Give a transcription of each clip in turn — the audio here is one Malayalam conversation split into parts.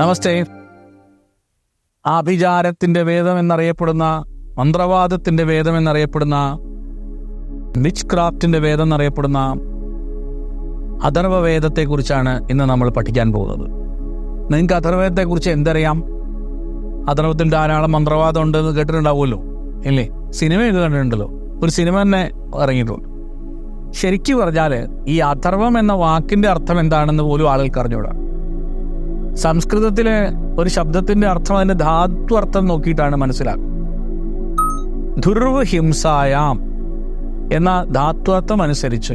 നമസ്തേ. ആഭിചാരത്തിന്റെ വേദം എന്നറിയപ്പെടുന്ന മന്ത്രവാദത്തിന്റെ വേദം എന്നറിയപ്പെടുന്ന വിച്ച് ക്രാഫ്റ്റിന്റെ വേദം എന്നറിയപ്പെടുന്ന അഥർവവേദത്തെക്കുറിച്ചാണ് ഇന്ന് നമ്മൾ പഠിക്കാൻ പോകുന്നത്. നിങ്ങൾക്ക് അഥർവവേദത്തെക്കുറിച്ച് എന്തറിയാം? അഥർവത്തിൽ ധാരാളം മന്ത്രവാദം ഉണ്ട് എന്ന് കേട്ടിട്ടുണ്ടാവുമല്ലോ ഇല്ലേ? ഇത് കണ്ടിട്ടുണ്ടല്ലോ. ഒരു സിനിമ തന്നെ ഇറങ്ങിയിട്ടുണ്ട്. ശരിക്കു പറഞ്ഞാൽ ഈ അഥർവം എന്ന വാക്കിന്റെ അർത്ഥം എന്താണെന്ന് പോലും ആളുകൾക്ക് അറിഞ്ഞൂടാ സംസ്കൃതത്തിലെ ഒരു ശബ്ദത്തിന്റെ അർത്ഥം അതിന്റെ ധാതു അർത്ഥം നോക്കിയിട്ടാണ് മനസ്സിലാക്കുക ധുർവ് ഹിംസായാം എന്ന ധാത്വർത്ഥം അനുസരിച്ച്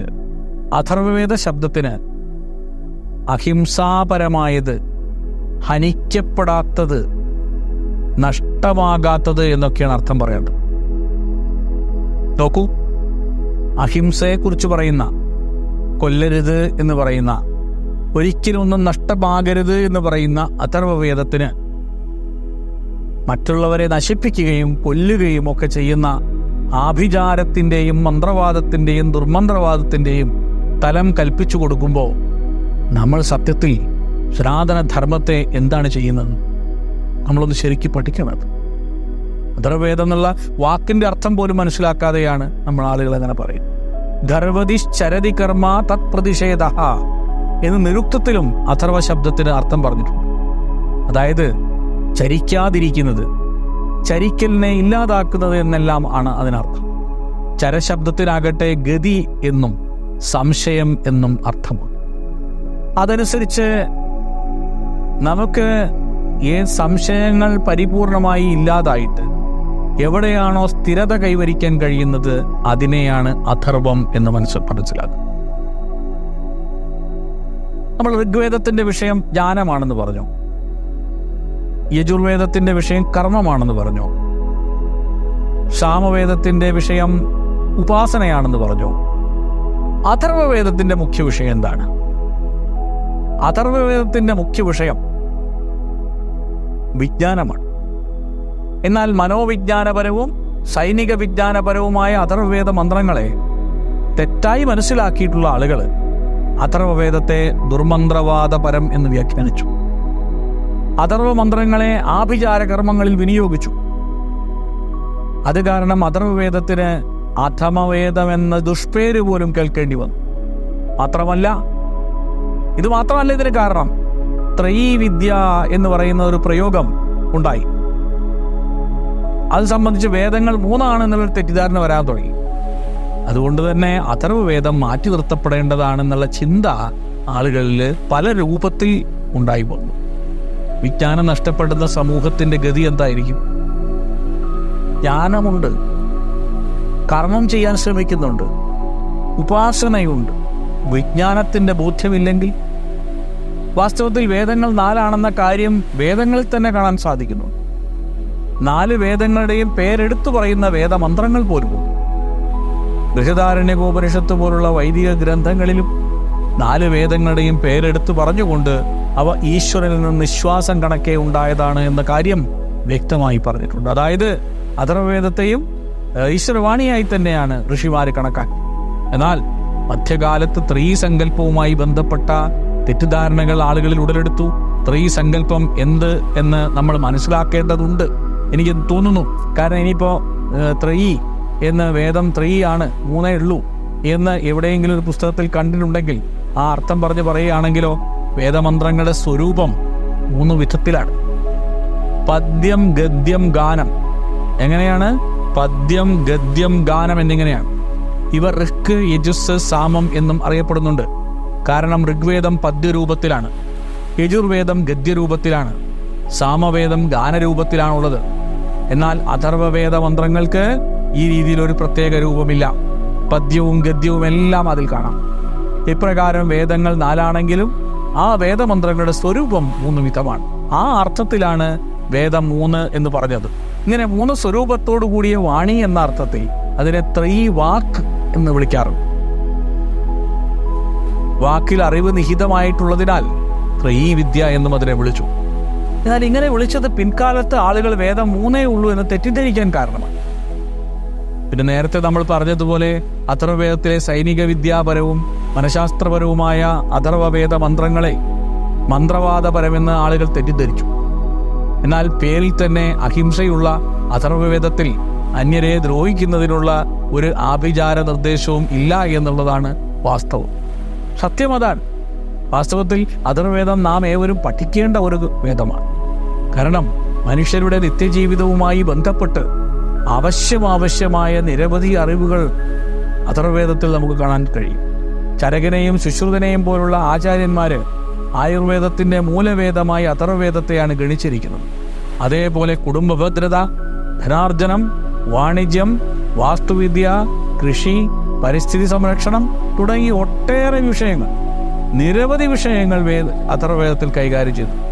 അഥർവവേദ ശബ്ദത്തിന് അഹിംസാപരമായത് ഹനിക്കപ്പെടാത്തത് നഷ്ടമാകാത്തത് എന്നൊക്കെയാണ് അർത്ഥം പറയേണ്ടത്. നോക്കൂ. അഹിംസയെക്കുറിച്ച് പറയുന്ന കൊല്ലരുത് എന്ന് പറയുന്ന ഒരിക്കലും ഒന്നും നഷ്ടമാകരുത് എന്ന് പറയുന്ന അഥർവവേദത്തിന് മറ്റുള്ളവരെ നശിപ്പിക്കുകയും കൊല്ലുകയും ഒക്കെ ചെയ്യുന്ന ആഭിചാരത്തിന്റെയും മന്ത്രവാദത്തിന്റെയും ദുർമന്ത്രവാദത്തിന്റെയും തലം കൽപ്പിച്ചു കൊടുക്കുമ്പോൾ നമ്മൾ സത്യത്തിൽ സനാതന ധർമ്മത്തെ എന്താണ് ചെയ്യുന്നത്? നമ്മളൊന്ന് ശരിക്കും പഠിക്കണത് അഥർവേദം എന്നുള്ള വാക്കിന്റെ അർത്ഥം പോലും മനസ്സിലാക്കാതെയാണ് നമ്മൾ ആളുകൾ അങ്ങനെ പറയുന്നത്. ധർവതി ചരതി കർമ്മ തത് പ്രതിഷേധ എന്ന് നിരുക്തത്തിലും അഥർവ ശബ്ദത്തിന് അർത്ഥം പറഞ്ഞിട്ടുണ്ട്. അതായത് ചരിക്കാതിരിക്കുന്നത് ചരിക്കലിനെ ഇല്ലാതാക്കുന്നത് എന്നെല്ലാം ആണ് അതിനർത്ഥം. ചരശബ്ദത്തിനാകട്ടെ ഗതി എന്നും സംശയം എന്നും അർത്ഥമുണ്ട്. അതനുസരിച്ച് നമുക്ക് ഈ സംശയങ്ങൾ പരിപൂർണമായി ഇല്ലാതായിട്ട് എവിടെയാണോ സ്ഥിരത കൈവരിക്കാൻ കഴിയുന്നത് അതിനെയാണ് അഥർവം എന്ന് മനസ്സിൽ മനസ്സിലാക്കുക നമ്മൾ ഋഗ്വേദത്തിന്റെ വിഷയം ജ്ഞാനമാണെന്ന് പറഞ്ഞു. യജുർവേദത്തിന്റെ വിഷയം കർമ്മമാണെന്ന് പറഞ്ഞു. ക്ഷാമവേദത്തിന്റെ വിഷയം ഉപാസനയാണെന്ന് പറഞ്ഞു. അഥർവവേദത്തിന്റെ മുഖ്യ വിഷയം എന്താണ്? അഥർവവേദത്തിന്റെ മുഖ്യ വിഷയം വിജ്ഞാനമാണ്. എന്നാൽ മനോവിജ്ഞാനപരവും സൈനിക വിജ്ഞാനപരവുമായ അഥർവവേദ മന്ത്രങ്ങളെ തെറ്റായി മനസ്സിലാക്കിയിട്ടുള്ള ആളുകൾ അഥർവവേദത്തെ ദുർമന്ത്രവാദപരം എന്ന് വ്യാഖ്യാനിച്ചു. അഥർവ മന്ത്രങ്ങളെ ആഭിചാര കർമ്മങ്ങളിൽ വിനിയോഗിച്ചു. അത് കാരണം അഥർവവേദത്തിന് അഥമവേദമെന്ന ദുഷ്പേര് പോലും കേൾക്കേണ്ടി വന്നു. മാത്രമല്ല ഇത് മാത്രമല്ല ഇതിന് കാരണം. ത്രൈവിദ്യ എന്ന് പറയുന്ന ഒരു പ്രയോഗം ഉണ്ടായി. അത് സംബന്ധിച്ച് വേദങ്ങൾ മൂന്നാണ് എന്നുള്ളൊരു തെറ്റിദ്ധാരണ വരാൻ തുടങ്ങി. അതുകൊണ്ട് തന്നെ അഥർവവേദം മാറ്റി നിർത്തപ്പെടേണ്ടതാണെന്നുള്ള ചിന്ത ആളുകളിൽ പല രൂപത്തിൽ ഉണ്ടായി വന്നു. വിജ്ഞാനം നഷ്ടപ്പെടുന്ന സമൂഹത്തിന്റെ ഗതി എന്തായിരിക്കും? ജ്ഞാനമുണ്ട്. കർമ്മം ചെയ്യാൻ ശ്രമിക്കുന്നുണ്ട്. ഉപാസനയുണ്ട്. വിജ്ഞാനത്തിന്റെ ബോധ്യമില്ലെങ്കിൽ വാസ്തവത്തിൽ വേദങ്ങൾ നാലാണെന്ന കാര്യം വേദങ്ങളിൽ തന്നെ കാണാൻ സാധിക്കുന്നു. നാല് വേദങ്ങളുടെയും പേരെടുത്തു പറയുന്ന വേദമന്ത്രങ്ങൾ പോലും ബൃഹദാരണ്യകോപനിഷത്ത് പോലുള്ള വൈദിക ഗ്രന്ഥങ്ങളിലും നാല് വേദങ്ങളുടെയും പേരെടുത്തു പറഞ്ഞുകൊണ്ട് അവ ഈശ്വരനിൽ നിന്ന് നിശ്വാസം കണക്കേ ഉണ്ടായതാണ് എന്ന കാര്യം വ്യക്തമായി പറഞ്ഞിട്ടുണ്ട്. അതായത് അഥർവവേദത്തെയും ഈശ്വരവാണിയായി തന്നെയാണ് ഋഷിമാര് കണക്കാക്കി. എന്നാൽ മധ്യകാലത്ത് ത്രീ സങ്കല്പവുമായി ബന്ധപ്പെട്ട തെറ്റിദ്ധാരണകൾ ആളുകളിൽ ഉടലെടുത്തു. ത്രീ സങ്കല്പം എന്ത് എന്ന് നമ്മൾ മനസ്സിലാക്കേണ്ടതുണ്ട്. എനിക്ക് തോന്നുന്നു കാരണം ഇനിയിപ്പോ ത്രീ എന്ന് വേദം ത്രീ ആണ് മൂന്നേ ഉള്ളൂ. എന്ന് എവിടെയെങ്കിലും ഒരു പുസ്തകത്തിൽ കണ്ടിട്ടുണ്ടെങ്കിൽ ആ അർത്ഥം പറഞ്ഞ് പറയുകയാണെങ്കിലോ വേദമന്ത്രങ്ങളുടെ സ്വരൂപം മൂന്ന് വിധത്തിലാണ്. പദ്യം ഗദ്യം ഗാനം. എങ്ങനെയാണ്? പദ്യം ഗദ്യം ഗാനം എന്നിങ്ങനെയാണ്. ഇവ ഋക്ക് യജുസ് സാമം എന്നും അറിയപ്പെടുന്നുണ്ട്. കാരണം ഋഗ്വേദം പദ്യരൂപത്തിലാണ്. യജുർവേദം ഗദ്യരൂപത്തിലാണ്. സാമവേദം ഗാനരൂപത്തിലാണുള്ളത്. എന്നാൽ അഥർവവേദ മന്ത്രങ്ങൾക്ക് ഈ രീതിയിൽ ഒരു പ്രത്യേക രൂപമില്ല. പദ്യവും ഗദ്യവും എല്ലാം അതിൽ കാണാം. ഇപ്രകാരം വേദങ്ങൾ നാലാണെങ്കിലും ആ വേദമന്ത്രങ്ങളുടെ സ്വരൂപം മൂന്ന് വിധമാണ്. ആ അർത്ഥത്തിലാണ് വേദം മൂന്ന് എന്ന് പറഞ്ഞത്. ഇങ്ങനെ മൂന്ന് സ്വരൂപത്തോടു കൂടിയ വാണി എന്ന അർത്ഥത്തിൽ അതിനെ ത്രീ വാക്ക് എന്ന് വിളിക്കാറുണ്ട്. വാക്കിൽ അറിവ് നിഹിതമായിട്ടുള്ളതിനാൽ ത്രീ വിദ്യ എന്നും അതിനെ വിളിച്ചു. എന്നാൽ ഇങ്ങനെ വിളിച്ചത് പിൻകാലത്ത് ആളുകൾ വേദം മൂന്നേ ഉള്ളൂ എന്ന് തെറ്റിദ്ധരിക്കാൻ കാരണമാണ് പിന്നെ നേരത്തെ നമ്മൾ പറഞ്ഞതുപോലെ അഥർവവേദത്തിലെ സൈനിക വിദ്യാപരവും മനഃശാസ്ത്രപരവുമായ അഥർവവേദ മന്ത്രങ്ങളെ മന്ത്രവാദപരമെന്ന് ആളുകൾ തെറ്റിദ്ധരിച്ചു. എന്നാൽ പേരിൽ തന്നെ അഹിംസയുള്ള അഥർവവേദത്തിൽ അന്യരെ ദ്രോഹിക്കുന്നതിനുള്ള ഒരു ആഭിചാര നിർദ്ദേശവും ഇല്ല എന്നുള്ളതാണ് വാസ്തവം. സത്യം അതാണ്. വാസ്തവത്തിൽ അഥർവവേദം നാം ഏവരും പഠിക്കേണ്ട ഒരു വേദമാണ്. കാരണം മനുഷ്യരുടെ നിത്യജീവിതവുമായി ബന്ധപ്പെട്ട് ആവശ്യമാവശ്യമായ നിരവധി അറിവുകൾ അഥർവേദത്തിൽ നമുക്ക് കാണാൻ കഴിയും. ചരകനെയും ശുശ്രുതനെയും പോലുള്ള ആചാര്യന്മാർ ആയുർവേദത്തിന്റെ മൂലവേദമായി അഥർവേദത്തെയാണ് ഗണിച്ചിരിക്കുന്നത്. അതേപോലെ കുടുംബഭദ്രത ധനാർജനം വാണിജ്യം വാസ്തുവിദ്യ കൃഷി പരിസ്ഥിതി സംരക്ഷണം തുടങ്ങി ഒട്ടേറെ വിഷയങ്ങൾ നിരവധി വിഷയങ്ങൾ വേദ അഥർവേദത്തിൽ കൈകാര്യം ചെയ്തു.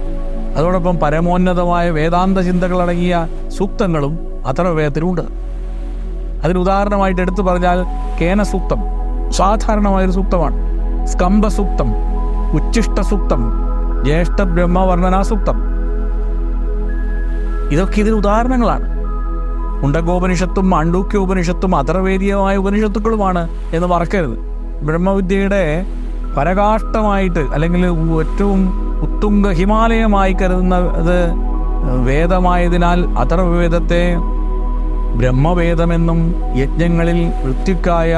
അതോടൊപ്പം പരമോന്നതമായ വേദാന്ത ചിന്തകളടങ്ങിയ സൂക്തങ്ങളും അഥർവവേദത്തിലുണ്ട് അതിന് ഉദാഹരണമായിട്ട് എടുത്തു പറഞ്ഞാൽ കേന സൂക്തം സാധാരണമായൊരു സൂക്തമാണ്. സ്കംഭസൂക്തം സൂക്തം ഉച്ഛിഷ്ട സൂക്തം ജ്യേഷ്ഠ ബ്രഹ്മവർണനാ സൂക്തം ഇതൊക്കെ ഇതിന് ഉദാഹരണങ്ങളാണ്. മുണ്ടകോപനിഷത്തും മാണ്ഡൂക്യോപനിഷത്തും അഥർവേദീയമായ ഉപനിഷത്തുക്കളുമാണ് എന്ന് മറക്കരുത്. ബ്രഹ്മവിദ്യയുടെ പരകാഷ്ടമായിട്ട് അല്ലെങ്കിൽ ഏറ്റവും ഉത്തുംഗ ഹിമാലയമായി കരുതുന്നത് വേദമായതിനാൽ അഥർവവേദത്തെ ബ്രഹ്മവേദമെന്നും യജ്ഞങ്ങളിൽ വൃത്തിക്കായ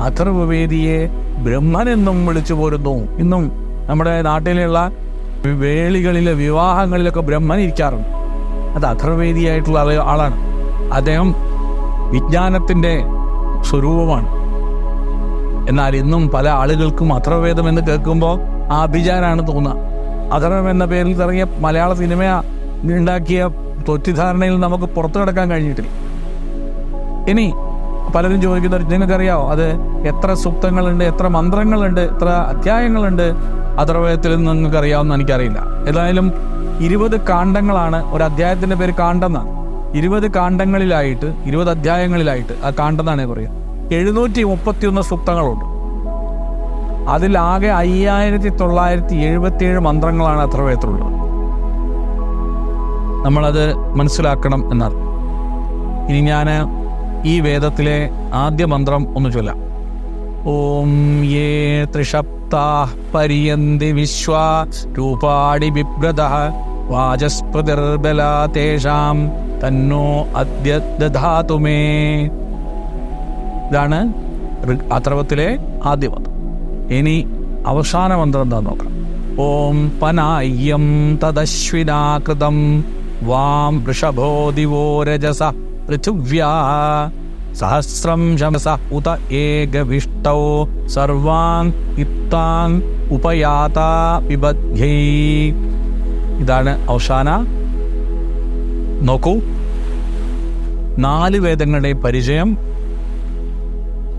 അഥർവവേദിയെ ബ്രഹ്മനെന്നും വിളിച്ചു പോരുന്നു. ഇന്നും നമ്മുടെ നാട്ടിലുള്ള വേളികളിലെ വിവാഹങ്ങളിലൊക്കെ ബ്രഹ്മൻ ഇരിക്കാറുണ്ട്. അത് അഥർവേദിയായിട്ടുള്ള ആളാണ്. അദ്ദേഹം വിജ്ഞാനത്തിന്റെ സ്വരൂപമാണ്. എന്നാൽ ഇന്നും പല ആളുകൾക്കും അഥർവേദം എന്ന് കേൾക്കുമ്പോൾ ആ അഭിചാരാണ് തോന്നുക. അഥർവം എന്ന പേരിൽ ഇറങ്ങിയ മലയാള സിനിമ ഉണ്ടാക്കിയ തെറ്റിദ്ധാരണയിൽ നമുക്ക് പുറത്തു കിടക്കാൻ കഴിഞ്ഞിട്ടില്ല. ഇനി പലരും ചോദിക്കുന്നവർ നിങ്ങൾക്കറിയാവോ അത് എത്ര സൂക്തങ്ങളുണ്ട് എത്ര മന്ത്രങ്ങളുണ്ട് എത്ര അധ്യായങ്ങളുണ്ട്? നിങ്ങൾക്ക് അറിയാവുന്ന എനിക്കറിയില്ല. ഏതായാലും ഇരുപത് കാണ്ടങ്ങളാണ് ഒരു അധ്യായത്തിന്റെ പേര് കാണ്ഡെന്നാണ് ഇരുപത് കാണ്ടങ്ങളിലായിട്ട് ഇരുപത് അധ്യായങ്ങളിലായിട്ട് ആ കാണ്ഡെന്നാണ് പറയുക എഴുന്നൂറ്റി മുപ്പത്തിയൊന്ന് സൂക്തങ്ങളുണ്ട്. അതിലാകെ അയ്യായിരത്തി തൊള്ളായിരത്തി എഴുപത്തിയേഴ് മന്ത്രങ്ങളാണ് അഥർവേദത്തിലുള്ളത് നമ്മളത് മനസ്സിലാക്കണം എന്നർത്ഥം ഇനി ഞാൻ ഈ വേദത്തിലെ ആദ്യ മന്ത്രം ഒന്ന് ചൊല്ലാം. ഓം യേ ത്രിഷപ്താ പര്യന്തി വിശ്വാ രൂപാടി ബിഭ്രത വാചസ്പതിർബലാ തേഷാം തന്നോ അദ്യ ദധാതുമേ ഇതാണ് അത്രവത്തിലെ ആദ്യ മന്ത്രം. ഇനി അവസാന മന്ത്രം എന്താ നോക്കാം. ഓം പനായ്യം തദശ്വിനാകൃതം വാം വൃഷഭോ ദിവോ രജസ പൃഥിവ്യാ സഹസ്രം ശമസ ഉത ഏകവിഷ്ടൗ സർവാൻ ഇത്താൻ ഉപയാത പിബധ്യൈ. ഇതാണ് അവസാന നോക്കൂ. നാല് വേദങ്ങളുടെ പരിചയം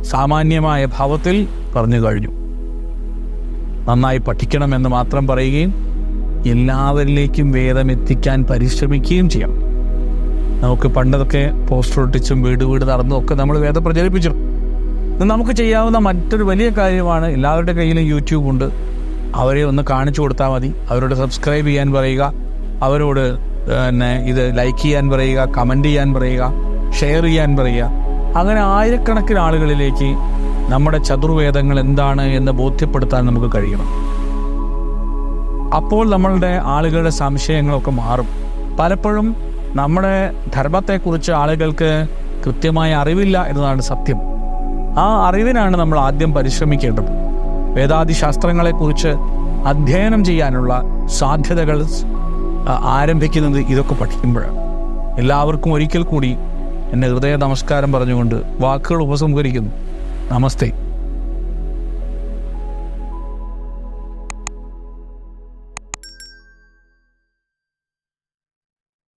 സാമാന്യമായ ഭാവത്തിൽ പറഞ്ഞു കഴിഞ്ഞു. നന്നായി പഠിക്കണമെന്ന് മാത്രം പറയുകയും എല്ലാവരിലേക്കും വേദം എത്തിക്കാൻ പരിശ്രമിക്കുകയും ചെയ്യാം. നമുക്ക് പണ്ടതൊക്കെ പോസ്റ്റർ ഒട്ടിച്ചും വീട് വീട് നടന്നും ഒക്കെ നമ്മൾ വേദം പ്രചരിപ്പിച്ചു. നമുക്ക് ചെയ്യാവുന്ന മറ്റൊരു വലിയ കാര്യമാണ് എല്ലാവരുടെ കയ്യിലും യൂട്യൂബ് ഉണ്ട്. അവരെ ഒന്ന് കാണിച്ചു കൊടുത്താൽ മതി. അവരോട് സബ്സ്ക്രൈബ് ചെയ്യാൻ പറയുക. അവരോട് പിന്നെ ഇത് ലൈക്ക് ചെയ്യാൻ പറയുക കമന്റ് ചെയ്യാൻ പറയുക ഷെയർ ചെയ്യാൻ പറയുക. അങ്ങനെ ആയിരക്കണക്കിന് ആളുകളിലേക്ക് നമ്മുടെ ചതുർവേദങ്ങൾ എന്താണ് എന്ന് ബോധ്യപ്പെടുത്താൻ നമുക്ക് കഴിയണം. അപ്പോൾ നമ്മളുടെ ആളുകളുടെ സംശയങ്ങളൊക്കെ മാറും. പലപ്പോഴും നമ്മുടെ ധർമ്മത്തെക്കുറിച്ച് ആളുകൾക്ക് കൃത്യമായ അറിവില്ല എന്നതാണ് സത്യം. ആ അറിവിനാണ് നമ്മൾ ആദ്യം പരിശ്രമിക്കേണ്ടത്. വേദാദി ശാസ്ത്രങ്ങളെക്കുറിച്ച് അധ്യയനം ചെയ്യാനുള്ള സാധ്യതകൾ ആരംഭിക്കുന്നത് ഇതൊക്കെ പഠിക്കുമ്പോഴാണ്. എല്ലാവർക്കും ഒരിക്കൽ കൂടി എന്റെ ഹൃദയ നമസ്കാരം പറഞ്ഞുകൊണ്ട് വാക്കുകൾ ഉപസംഹരിക്കുന്നു. നമസ്തേ.